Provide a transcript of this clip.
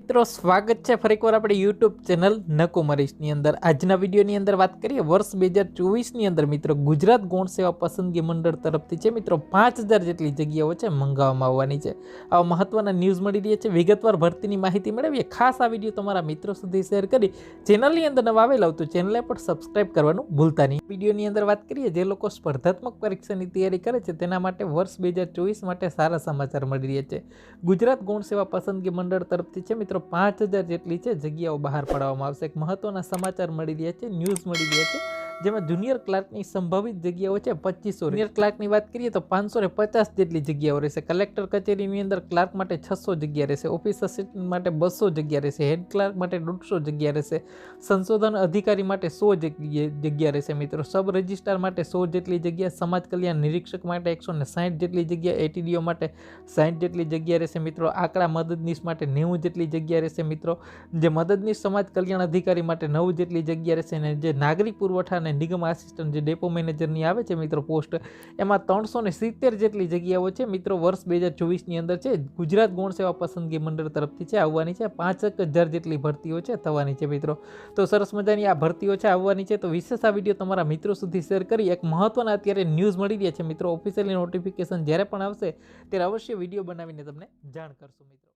મિત્રો, સ્વાગત છે ફરીકવાર આપણે યુટ્યુબ ચેનલ નકુમરીશની અંદર. આજના વિડીયોની અંદર વાત કરીએ વર્ષ બે હજાર ચોવીસની અંદર. મિત્રો, ગુજરાત ગૌણ સેવા પસંદગી મંડળ તરફથી છે. મિત્રો, પાંચ હજાર જેટલી જગ્યાઓ છે મંગાવવામાં આવવાની છે. આવા મહત્વના ન્યૂઝ મળી રહ્યા છે. વિગતવાર ભરતીની માહિતી મેળવીએ. ખાસ આ વીડિયો તમારા મિત્રો સુધી શેર કરી ચેનલની અંદર નવા આવેલા તો ચેનલને પણ સબસ્ક્રાઇબ કરવાનું ભૂલતા નહીં. વિડીયોની અંદર વાત કરીએ, જે લોકો સ્પર્ધાત્મક પરીક્ષાની તૈયારી કરે છે, તેના માટે વર્ષ બે હજાર ચોવીસ માટે સારા સમાચાર મળી રહ્યા છે. ગુજરાત ગૌણ સેવા પસંદગી મંડળ તરફથી છે. મિત્રો, પાંચ હજાર જેટલી છે જગ્યાઓ બહાર પાડવામાં આવશે. એક મહત્વના સમાચાર મળી રહ્યા છે, ન્યૂઝ મળી રહ્યા છે. જેમાં જુનિયર ક્લાર્કની સંભવિત જગ્યાઓ છે પચીસો જુનિયર ક્લાર્કની વાત કરીએ તો પાંચસો ને પચાસ જેટલી જગ્યાઓ રહેશે. કલેક્ટર કચેરીની અંદર ક્લાર્ક માટે છસો જગ્યા રહેશે. ઓફિસ અસિસ્ટન્ટ માટે બસો જગ્યા રહેશે. હેડ ક્લાર્ક માટે દોઢસો જગ્યા રહેશે. સંશોધન અધિકારી માટે સો જગ્યા રહેશે મિત્રો. સબ રજિસ્ટ્રાર માટે સો જેટલી જગ્યા, સમાજ કલ્યાણ નિરીક્ષક માટે એકસો ને સાહીઠ જેટલી જગ્યા એટીડીઓ માટે સાઠ જેટલી જગ્યા રહેશે મિત્રો. આંકડા મદદનીશ માટે નેવું જેટલી જગ્યા રહેશે મિત્રો. જે મદદનીશ સમાજ કલ્યાણ અધિકારી માટે નવ જેટલી જગ્યા રહેશે અને જે નાગરિક પુરવઠા અને નિગમ આસિસ્ટન્ટ જે ડેપો મેનેજરની આવે છે મિત્રો પોસ્ટ, એમાં ત્રણસો ને સિત્તેર જેટલી જગ્યાઓ છે. મિત્રો, વર્ષ બે હજાર ચોવીસની અંદર છે, ગુજરાત ગૌણ સેવા પસંદગી મંડળ તરફથી છે, આવવાની છે. પાંચ હજાર જેટલી ભરતીઓ છે, થવાની છે મિત્રો. તો સરસ મજાની આ ભરતીઓ છે, આવવાની છે. તો વિશેષ આ વીડિયો તમારા મિત્રો સુધી શેર કરી એક મહત્વના અત્યારે ન્યૂઝ મળી રહ્યા છે મિત્રો. ઓફિશિયલી નોટિફિકેશન જ્યારે પણ આવશે, ત્યારે અવશ્ય વીડિયો બનાવીને તમને જાણ કરશું મિત્રો.